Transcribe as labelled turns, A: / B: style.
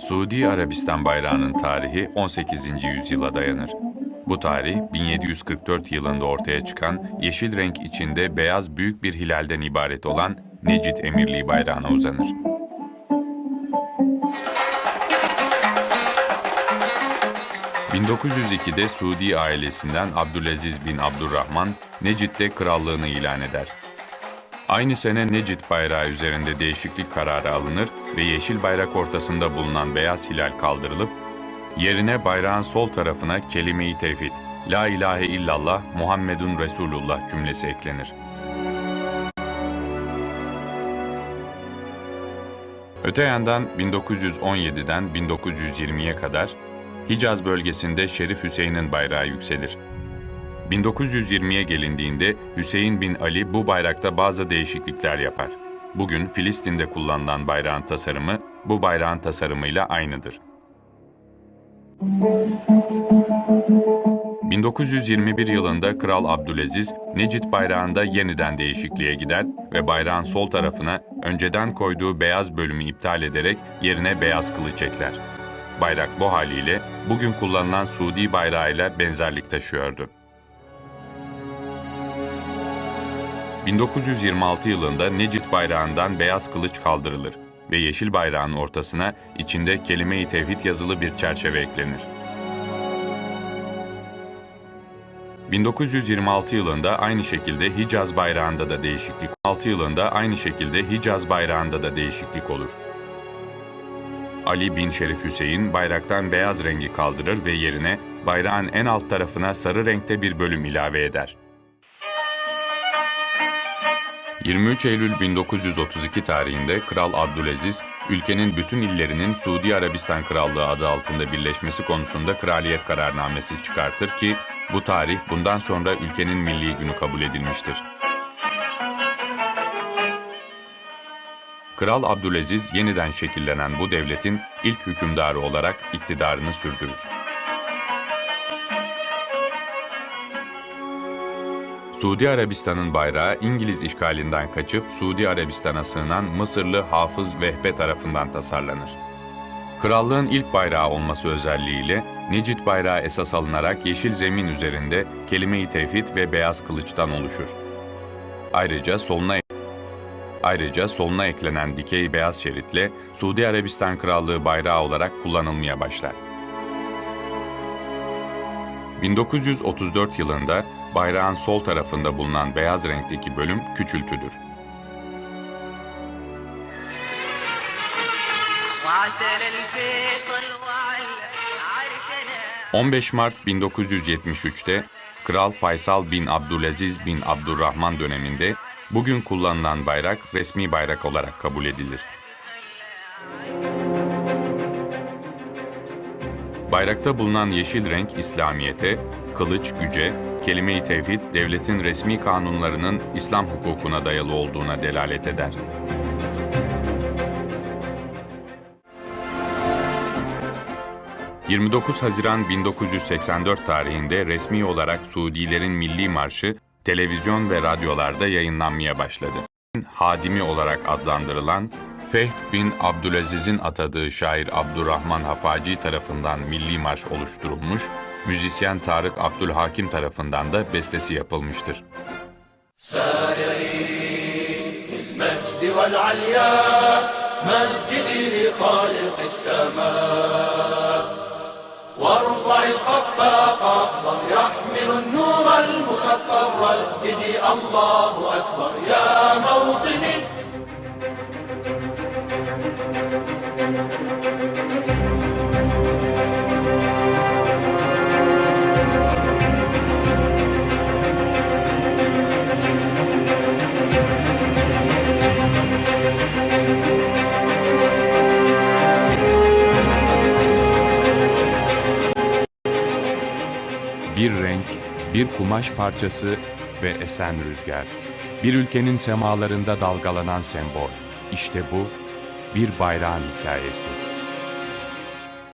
A: Suudi Arabistan bayrağının tarihi 18. yüzyıla dayanır. Bu tarih 1744 yılında ortaya çıkan yeşil renk içinde beyaz büyük bir hilalden ibaret olan Necid Emirliği bayrağına uzanır. ...1902'de Suudi ailesinden Abdülaziz bin Abdurrahman, Necid'de krallığını ilan eder. Aynı sene Necid bayrağı üzerinde değişiklik kararı alınır ve yeşil bayrak ortasında bulunan beyaz hilal kaldırılıp, yerine bayrağın sol tarafına kelime-i tevhid, La ilahe illallah Muhammedun Resulullah cümlesi eklenir. Öte yandan 1917'den 1920'ye kadar Hicaz bölgesinde Şerif Hüseyin'in bayrağı yükselir. 1920'ye gelindiğinde Hüseyin bin Ali bu bayrakta bazı değişiklikler yapar. Bugün Filistin'de kullanılan bayrağın tasarımı bu bayrağın tasarımıyla aynıdır. 1921 yılında Kral Abdülaziz, Necid bayrağında yeniden değişikliğe gider ve bayrağın sol tarafına önceden koyduğu beyaz bölümü iptal ederek yerine beyaz kılıç ekler. Bayrak bu haliyle bugün kullanılan Suudi bayrağıyla benzerlik taşıyordu. 1926 yılında Necid bayrağından beyaz kılıç kaldırılır ve yeşil bayrağın ortasına içinde kelime-i tevhid yazılı bir çerçeve eklenir. 1926 yılında aynı şekilde Hicaz bayrağında da değişiklik 6 yılında aynı şekilde Hicaz bayrağında da değişiklik olur. Ali bin Şerif Hüseyin bayraktan beyaz rengi kaldırır ve yerine bayrağın en alt tarafına sarı renkte bir bölüm ilave eder. 23 Eylül 1932 tarihinde Kral Abdülaziz, ülkenin bütün illerinin Suudi Arabistan Krallığı adı altında birleşmesi konusunda kraliyet kararnamesi çıkartır ki bu tarih bundan sonra ülkenin milli günü kabul edilmiştir. Kral Abdülaziz yeniden şekillenen bu devletin ilk hükümdarı olarak iktidarını sürdürür. Suudi Arabistan'ın bayrağı İngiliz işgalinden kaçıp Suudi Arabistan'a sığınan Mısırlı Hafız Vehbe tarafından tasarlanır. Krallığın ilk bayrağı olması özelliğiyle Necid bayrağı esas alınarak yeşil zemin üzerinde kelime-i tevhid ve beyaz kılıçtan oluşur. Ayrıca soluna Ayrıca soluna eklenen dikey beyaz şeritle Suudi Arabistan Krallığı bayrağı olarak kullanılmaya başlar. 1934 yılında bayrağın sol tarafında bulunan beyaz renkteki bölüm
B: küçültüdür.
A: ...15 Mart 1973'te Kral Faysal bin Abdülaziz bin Abdurrahman döneminde bugün kullanılan bayrak resmi bayrak olarak kabul edilir. Bayrakta bulunan yeşil renk İslamiyet'e, kılıç güce, kelime-i tevhid devletin resmi kanunlarının İslam hukukuna dayalı olduğuna delalet eder. ...29 Haziran 1984 tarihinde resmi olarak Suudilerin Milli Marşı televizyon ve radyolarda yayınlanmaya başladı. Hadimi olarak adlandırılan Fehd bin Abdülaziz'in atadığı şair Abdurrahman Hafaci tarafından milli marş oluşturulmuş, müzisyen Tarık Abdülhakim tarafından da bestesi yapılmıştır.
C: المجد والعليا مجدي لخالق السماء وارفع الخفاق أخضر يحمل النور المسطر رددي الله أكبر يا موطني
A: bir kumaş parçası ve esen rüzgar. Bir ülkenin semalarında dalgalanan sembol. İşte bu bir bayrağın hikayesi.